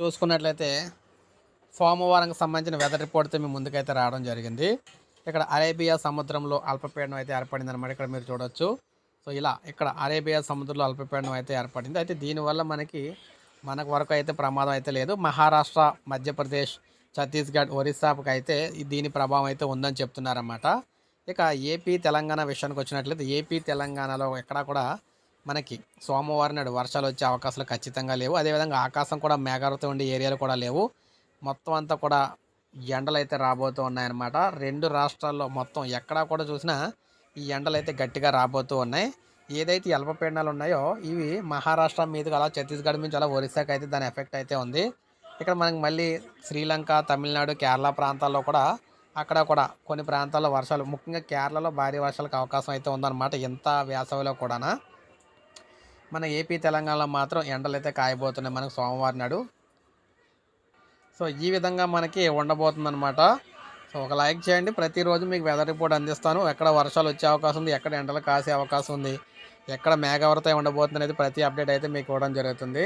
చూసుకున్నట్లయితే సోమవారంకి సంబంధించిన వెదర్ రిపోర్ట్తో మీ ముందుకైతే రావడం జరిగింది. ఇక్కడ అరేబియా సముద్రంలో అల్పపీడనం అయితే ఏర్పడింది అనమాట ఇక్కడ మీరు చూడొచ్చు. సో ఇలా ఇక్కడ అరేబియా సముద్రంలో అల్పపీడనం అయితే ఏర్పడింది. అయితే దీనివల్ల మనకి మనకు వరకు అయితే ప్రమాదం అయితే లేదు. మహారాష్ట్ర మధ్యప్రదేశ్ ఛత్తీస్గఢ్ ఒరిస్సాకి అయితే దీని ప్రభావం అయితే ఉందని చెప్తున్నారన్నమాట. ఇక ఏపీ తెలంగాణ విషయానికి వచ్చినట్లయితే ఏపీ తెలంగాణలో ఎక్కడా కూడా మనకి సోమవారం నాడు వర్షాలు వచ్చే అవకాశాలు ఖచ్చితంగా లేవు. అదేవిధంగా ఆకాశం కూడా మేఘాలతో ఉండే ఏరియాలు కూడా లేవు. మొత్తం అంతా కూడా ఎండలు అయితే రాబోతూ ఉన్నాయన్నమాట. రెండు రాష్ట్రాల్లో మొత్తం ఎక్కడా కూడా చూసినా ఈ ఎండలు అయితే గట్టిగా రాబోతూ ఉన్నాయి. ఏదైతే అల్పపీడనాలు ఉన్నాయో ఇవి మహారాష్ట్ర మీదుగా అలా ఛత్తీస్గఢ్ నుంచి అలా ఒరిస్సాకి అయితే దాని ఎఫెక్ట్ అయితే ఉంది. ఇక్కడ మనకి మళ్ళీ శ్రీలంక తమిళనాడు కేరళ ప్రాంతాల్లో కూడా అక్కడ కూడా కొన్ని ప్రాంతాల్లో వర్షాలు ముఖ్యంగా కేరళలో భారీ వర్షాలకు అవకాశం అయితే ఉందన్నమాట. ఎంత వేసవిలో కూడానా. మన ఏపీ తెలంగాణలో మాత్రం ఎండలైతే కాయబోతున్నాయి మనకు సోమవారం నాడు. సో ఈ విధంగా మనకి ఉండబోతుందన్నమాట. సో ఒక లైక్ చేయండి. ప్రతిరోజు మీకు వెదర్ రిపోర్ట్ అందిస్తాను. ఎక్కడ వర్షాలు వచ్చే అవకాశం ఉంది ఎక్కడ ఎండలు కాసే అవకాశం ఉంది ఎక్కడ మేఘావరత ఉండబోతుంది అనేది ప్రతి అప్డేట్ అయితే మీకు ఇవ్వడం జరుగుతుంది.